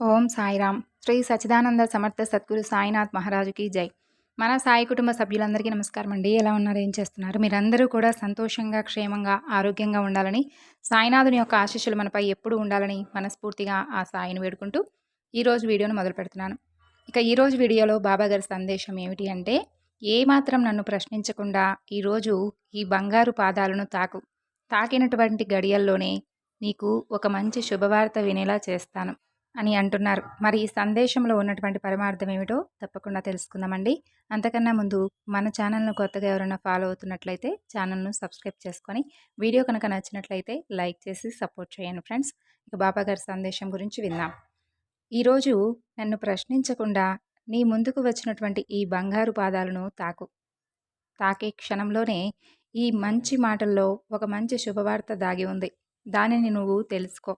ఓం సాయిరామ్. శ్రీ సచిదానంద సమర్థ సద్గురు సాయినాథ్ మహారాజుకి జై. మన సాయి కుటుంబ సభ్యులందరికీ నమస్కారం అండి. ఎలా ఉన్నారు? ఏం చేస్తున్నారు? మీరందరూ కూడా సంతోషంగా క్షేమంగా ఆరోగ్యంగా ఉండాలని సాయినాథుని యొక్క ఆశీస్సులు మనపై ఎప్పుడు ఉండాలని మనస్ఫూర్తిగా ఆ సాయిని వేడుకుంటూ ఈరోజు వీడియోను మొదలు పెడుతున్నాను. ఇక ఈరోజు వీడియోలో బాబా గారి సందేశం ఏమిటి అంటే ఏమాత్రం నన్ను ప్రశ్నించకుండా ఈరోజు ఈ బంగారు పాదాలను తాకు తాకినటువంటి గడియల్లోనే నీకు ఒక మంచి శుభవార్త వినేలా చేస్తాను. అని అంటున్నారు. మరి ఈ సందేశంలో ఉన్నటువంటి పరమార్థం ఏమిటో తప్పకుండా తెలుసుకుందామండి. అంతకన్నా ముందు మన ఛానల్ను కొత్తగా ఎవరైనా ఫాలో అవుతున్నట్లయితే ఛానల్ను సబ్స్క్రైబ్ చేసుకొని వీడియో కనుక నచ్చినట్లయితే లైక్ చేసి సపోర్ట్ చేయండి ఫ్రెండ్స్. ఇక బాబా గారి సందేశం గురించి విందాం. ఈరోజు నన్ను ప్రశ్నించకుండా నీ ముందుకు వచ్చినటువంటి ఈ బంగారు పాదాలను తాకు. తాకే క్షణంలోనే ఈ మంచి మాటల్లో ఒక మంచి శుభవార్త దాగి ఉంది. దానిని నువ్వు తెలుసుకో.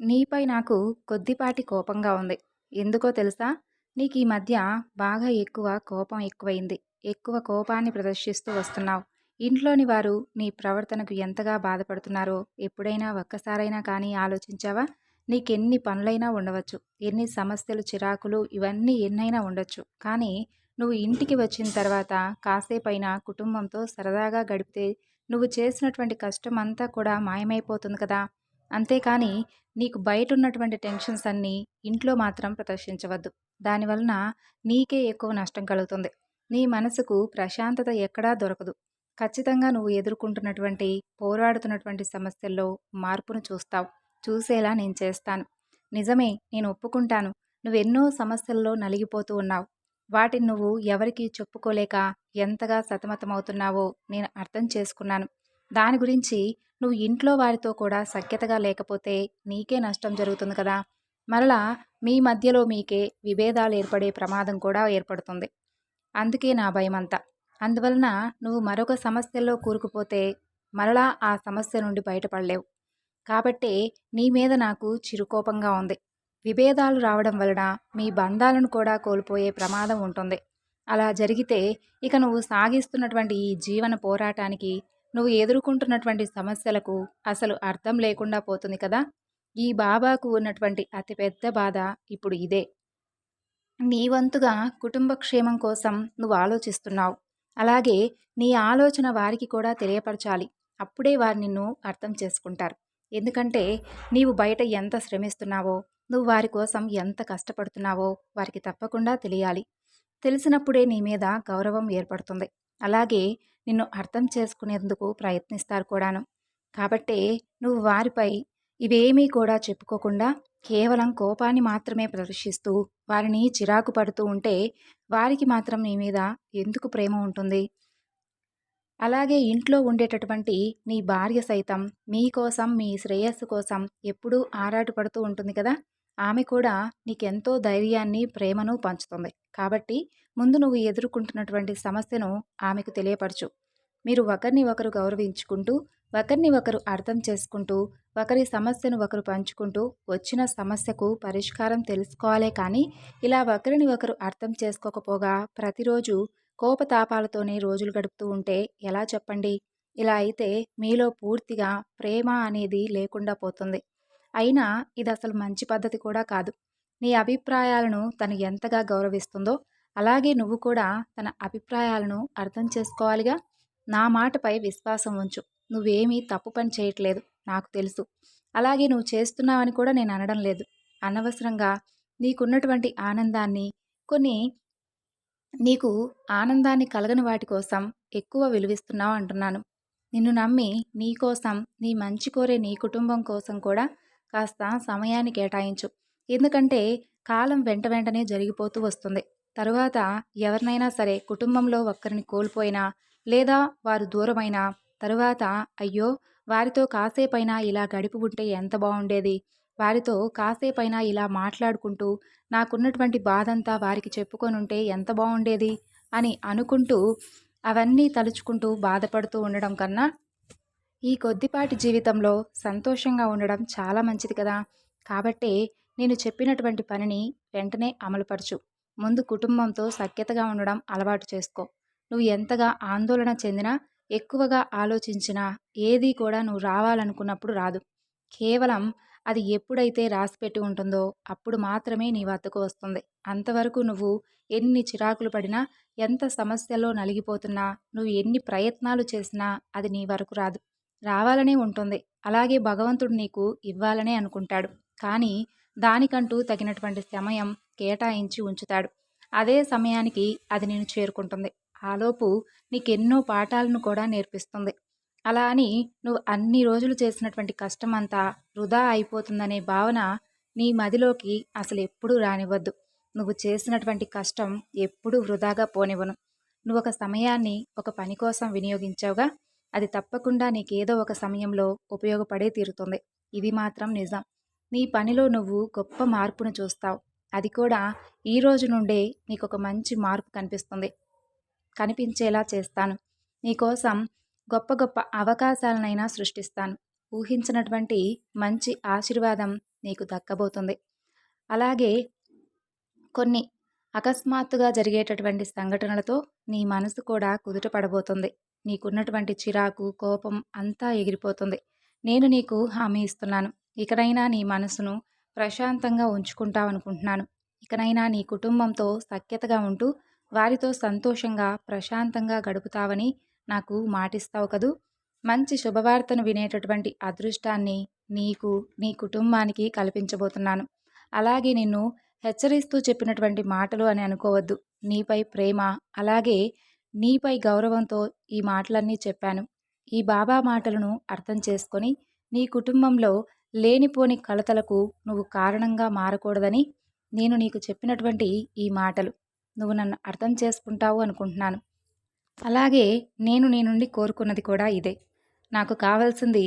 నీపై నాకు కొద్దిపాటి కోపంగా ఉంది. ఎందుకో తెలుసా? నీకు ఈ మధ్య బాగా ఎక్కువ కోపం ఎక్కువైంది. ఎక్కువ కోపాన్ని ప్రదర్శిస్తూ వస్తున్నావు. ఇంట్లోని వారు నీ ప్రవర్తనకు ఎంతగా బాధపడుతున్నారో ఎప్పుడైనా ఒక్కసారైనా కానీ ఆలోచించావా? నీకెన్ని పనులైనా ఉండవచ్చు. ఎన్ని సమస్యలు చిరాకులు ఇవన్నీ ఎన్నైనా ఉండొచ్చు. కానీ నువ్వు ఇంటికి వచ్చిన తర్వాత కాసేపైనా కుటుంబంతో సరదాగా గడిపితే నువ్వు చేసినటువంటి కష్టం అంతా కూడా మాయమైపోతుంది కదా? అంతేకాని నీకు బయట ఉన్నటువంటి టెన్షన్స్ అన్నీ ఇంట్లో మాత్రం ప్రదర్శించవద్దు. దానివలన నీకే ఎక్కువ నష్టం కలుగుతుంది. నీ మనసుకు ప్రశాంతత ఎక్కడా దొరకదు. ఖచ్చితంగా నువ్వు ఎదుర్కొంటున్నటువంటి పోరాడుతున్నటువంటి సమస్యల్లో మార్పును చూస్తావు. చూసేలా నేను చేస్తాను. నిజమే నేను ఒప్పుకుంటాను. నువ్వెన్నో సమస్యల్లో నలిగిపోతూ ఉన్నావు. వాటిని నువ్వు ఎవరికీ చెప్పుకోలేక ఎంతగా సతమతమవుతున్నావో నేను అర్థం చేసుకున్నాను. దాని గురించి నువ్వు ఇంట్లో వారితో కూడా సఖ్యతగా లేకపోతే నీకే నష్టం జరుగుతుంది కదా. మరలా మీ మధ్యలో మీకే విభేదాలు ఏర్పడే ప్రమాదం కూడా ఏర్పడుతుంది. అందుకే నా భయం అంతా అందువలన నువ్వు మరొక సమస్యల్లో కూరుకుపోతే మరలా ఆ సమస్య నుండి బయటపడలేవు. కాబట్టి నీ మీద నాకు చిరుకోపంగా ఉంది. విభేదాలు రావడం వలన మీ బంధాలను కూడా కోల్పోయే ప్రమాదం ఉంటుంది. అలా జరిగితే ఇక నువ్వు సాగిస్తున్నటువంటి ఈ జీవన పోరాటానికి నువ్వు ఎదుర్కొంటున్నటువంటి సమస్యలకు అసలు అర్థం లేకుండా పోతుంది కదా. ఈ బాబాకు ఉన్నటువంటి అతిపెద్ద బాధ ఇప్పుడు ఇదే. నీ వంతుగా కుటుంబ క్షేమం కోసం నువ్వు ఆలోచిస్తున్నావు. అలాగే నీ ఆలోచన వారికి కూడా తెలియపరచాలి. అప్పుడే వారు నిన్ను అర్థం చేసుకుంటారు. ఎందుకంటే నీవు బయట ఎంత శ్రమిస్తున్నావో నువ్వు వారి కోసం ఎంత కష్టపడుతున్నావో వారికి తప్పకుండా తెలియాలి. తెలిసినప్పుడే నీ మీద గౌరవం ఏర్పడుతుంది. అలాగే నిన్ను అర్థం చేసుకునేందుకు ప్రయత్నిస్తారు కూడాను. కాబట్టే నువ్వు వారిపై ఇవేమీ కూడా చెప్పుకోకుండా కేవలం కోపాన్ని మాత్రమే ప్రదర్శిస్తూ వారిని చిరాకు పడుతూ ఉంటే వారికి మాత్రం నీ మీద ఎందుకు ప్రేమ ఉంటుంది? అలాగే ఇంట్లో ఉండేటటువంటి నీ భార్య సైతం మీకోసం మీ శ్రేయస్సు కోసం ఎప్పుడూ ఆరాటపడుతూ ఉంటుంది కదా? ఆమె కూడా నీకెంతో ధైర్యాన్ని ప్రేమను పంచుతుంది. కాబట్టి ముందు నువ్వు ఎదుర్కొంటున్నటువంటి సమస్యను ఆమెకు తెలియపరచు. మీరు ఒకరిని ఒకరు గౌరవించుకుంటూ ఒకరిని ఒకరు అర్థం చేసుకుంటూ ఒకరి సమస్యను ఒకరు పంచుకుంటూ వచ్చిన సమస్యకు పరిష్కారం తెలుసుకోవాలే కానీ ఇలా ఒకరిని ఒకరు అర్థం చేసుకోకపోగా ప్రతిరోజు కోపతాపాలతోనే రోజులు గడుపుతూ ఉంటే ఎలా చెప్పండి? ఇలా అయితే మీలో పూర్తిగా ప్రేమ అనేది లేకుండా పోతుంది. అయినా ఇది అసలు మంచి పద్ధతి కూడా కాదు. నీ అభిప్రాయాలను తను ఎంతగా గౌరవిస్తుందో అలాగే నువ్వు కూడా తన అభిప్రాయాలను అర్థం చేసుకోవాలిగా. నా మాటపై విశ్వాసం ఉంచు. నువ్వేమీ తప్పు పని చేయట్లేదు నాకు తెలుసు. అలాగే నువ్వు చేస్తున్నావని కూడా నేను అనడం లేదు. అనవసరంగా నీకున్నటువంటి ఆనందాన్ని కొన్ని నీకు ఆనందాన్ని కలగని వాటి కోసం ఎక్కువ విలువిస్తున్నావు అంటున్నాను. నిన్ను నమ్మి నీ కోసం నీ మంచి కోరే నీ కుటుంబం కోసం కూడా కాస్త సమయాన్ని కేటాయించు. ఎందుకంటే కాలం వెంట వెంటనే జరిగిపోతూ వస్తుంది. తరువాత ఎవరినైనా సరే కుటుంబంలో ఒక్కరిని కోల్పోయినా లేదా వారు దూరమైనా తరువాత అయ్యో! వారితో కాసేపైనా ఇలా గడిపి ఉంటే ఎంత బాగుండేది? వారితో కాసేపైనా ఇలా మాట్లాడుకుంటూ నాకున్నటువంటి బాధంతా వారికి చెప్పుకొని ఉంటే ఎంత బాగుండేది? అని అనుకుంటూ అవన్నీ తలుచుకుంటూ బాధపడుతూ ఉండడం కన్నా ఈ కొద్దిపాటి జీవితంలో సంతోషంగా ఉండడం చాలా మంచిది కదా. కాబట్టే నేను చెప్పినటువంటి పనిని వెంటనే అమలుపరచు. ముందు కుటుంబంతో సఖ్యతగా ఉండడం అలవాటు చేసుకో. నువ్వు ఎంతగా ఆందోళన చెందినా ఎక్కువగా ఆలోచించినా ఏది కూడా నువ్వు రావాలనుకున్నప్పుడు రాదు. కేవలం అది ఎప్పుడైతే రాసిపెట్టి ఉంటుందో అప్పుడు మాత్రమే నీ వద్దకు వస్తుంది. అంతవరకు నువ్వు ఎన్ని చిరాకులు పడినా ఎంత సమస్యలో నలిగిపోతున్నా నువ్వు ఎన్ని ప్రయత్నాలు చేసినా అది నీ వరకు రాదు. రావాలనే ఉంటుంది. అలాగే భగవంతుడు నీకు ఇవ్వాలనే అనుకుంటాడు. కానీ దానికంటూ తగినటువంటి సమయం కేటాయించి ఉంచుతాడు. అదే సమయానికి అది నేను చేరుకుంటుంది. ఆలోపు నీకెన్నో పాఠాలను కూడా నేర్పిస్తుంది. అలా అని నువ్వు అన్ని రోజులు చేసినటువంటి కష్టం అంతా వృధా అయిపోతుందనే భావన నీ మదిలోకి అసలు ఎప్పుడూ రానివ్వద్దు. నువ్వు చేసినటువంటి కష్టం ఎప్పుడూ వృధాగా పోనివ్వను. నువ్వు ఒక సమయాన్ని ఒక పని కోసం వినియోగించావుగా? అది తప్పకుండా నీకేదో ఒక సమయంలో ఉపయోగపడే తీరుతుంది. ఇది మాత్రం నిజం. నీ పనిలో నువ్వు గొప్ప మార్పును చూస్తావు. అది కూడా ఈ రోజు నుండే నీకు ఒక మంచి మార్పు కనిపిస్తుంది. కనిపించేలా చేస్తాను. నీకోసం గొప్ప గొప్ప అవకాశాలనైనా సృష్టిస్తాను. ఊహించినటువంటి మంచి ఆశీర్వాదం నీకు దక్కబోతుంది. అలాగే కొన్ని అకస్మాత్తుగా జరిగేటటువంటి సంఘటనలతో నీ మనసు కూడా కుదుట పడబోతుంది. నీకున్నటువంటి చిరాకు కోపం అంతా ఎగిరిపోతుంది. నేను నీకు హామీ ఇస్తున్నాను. ఇకనైనా నీ మనసును ప్రశాంతంగా ఉంచుకుంటావనుకుంటున్నాను. ఇకనైనా నీ కుటుంబంతో సఖ్యతగా ఉంటూ వారితో సంతోషంగా ప్రశాంతంగా గడుపుతావని నాకు మాటిస్తావు కదూ. మంచి శుభవార్తను వినేటటువంటి అదృష్టాన్ని నీకు నీ కుటుంబానికి కల్పించబోతున్నాను. అలాగే నిన్ను హెచ్చరిస్తూ చెప్పినటువంటి మాటలు అని అనుకోవద్దు. నీపై ప్రేమ అలాగే నీపై గౌరవంతో ఈ మాటలన్నీ చెప్పాను. ఈ బాబా మాటలను అర్థం చేసుకొని నీ కుటుంబంలో లేనిపోని కలతలకు నువ్వు కారణంగా మారకూడదని నేను నీకు చెప్పినటువంటి ఈ మాటలు నువ్వు నన్ను అర్థం చేసుకుంటావు అనుకుంటున్నాను. అలాగే నేను నీ నుండి కోరుకున్నది కూడా ఇదే. నాకు కావాల్సింది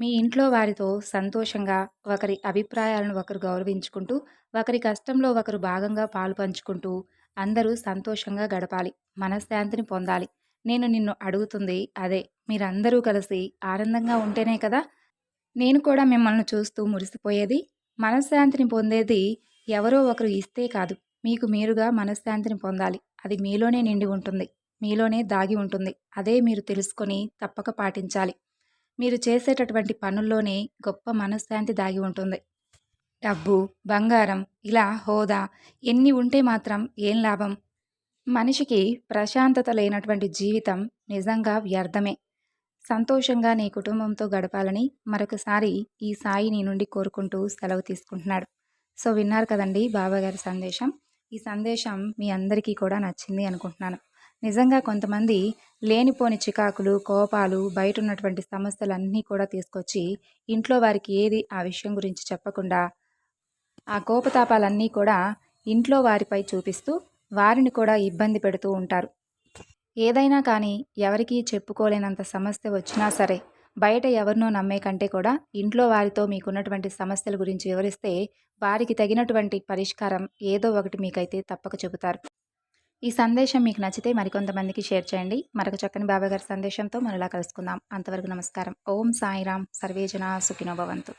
మీ ఇంట్లో వారితో సంతోషంగా ఒకరి అభిప్రాయాలను ఒకరు గౌరవించుకుంటూ ఒకరి కష్టంలో ఒకరు భాగంగా పాలు పంచుకుంటూ అందరూ సంతోషంగా గడపాలి మనశ్శాంతిని పొందాలి. నేను నిన్ను అడుగుతుంది అదే మీరందరూ కలిసి ఆనందంగా ఉంటేనే కదా? నేను కూడా మిమ్మల్ని చూస్తూ మురిసిపోయేది మనశ్శాంతిని పొందేది ఎవరో ఒకరు ఇస్తే కాదు. మీకు మీరుగా మనశ్శాంతిని పొందాలి. అది మీలోనే నిండి ఉంటుంది మీలోనే దాగి ఉంటుంది. అదే మీరు తెలుసుకొని తప్పక పాటించాలి. మీరు చేసేటటువంటి పనుల్లోనే గొప్ప మనశ్శాంతి దాగి ఉంటుంది. డబ్బు బంగారం ఇలా హోదా ఎన్ని ఉంటే మాత్రం ఏం లాభం? మనిషికి ప్రశాంతత లేనటువంటి జీవితం నిజంగా వ్యర్థమే. సంతోషంగా నీ కుటుంబంతో గడపాలని మరొకసారి ఈ సాయి నీ నుండి కోరుకుంటూ సెలవు తీసుకుంటున్నాడు. సో విన్నారు కదండి బాబాగారి సందేశం. ఈ సందేశం మీ అందరికీ కూడా నచ్చింది అనుకుంటున్నాను. నిజంగా కొంతమంది లేనిపోని చికాకులు కోపాలు బయట ఉన్నటువంటి సమస్యలన్నీ కూడా తీసుకొచ్చి ఇంట్లో వారికి ఏది ఆ విషయం గురించి చెప్పకుండా ఆ కోపతాపాలన్నీ కూడా ఇంట్లో వారిపై చూపిస్తూ వారిని కూడా ఇబ్బంది పెడుతూ ఉంటారు. ఏదైనా కానీ ఎవరికీ చెప్పుకోలేనంత సమస్య వచ్చినా సరే బయట ఎవరినో నమ్మే కంటే కూడా ఇంట్లో వారితో మీకున్నటువంటి సమస్యల గురించి వివరిస్తే వారికి తగినటువంటి పరిష్కారం ఏదో ఒకటి మీకైతే తప్పక చెబుతారు. ఈ సందేశం మీకు నచ్చితే మరికొంతమందికి షేర్ చేయండి. మరొక చక్కని బాబాగారి సందేశంతో మనలా కలుసుకుందాం. అంతవరకు నమస్కారం. ఓం సాయిరామ్ సర్వేజన సుఖినోభవంతు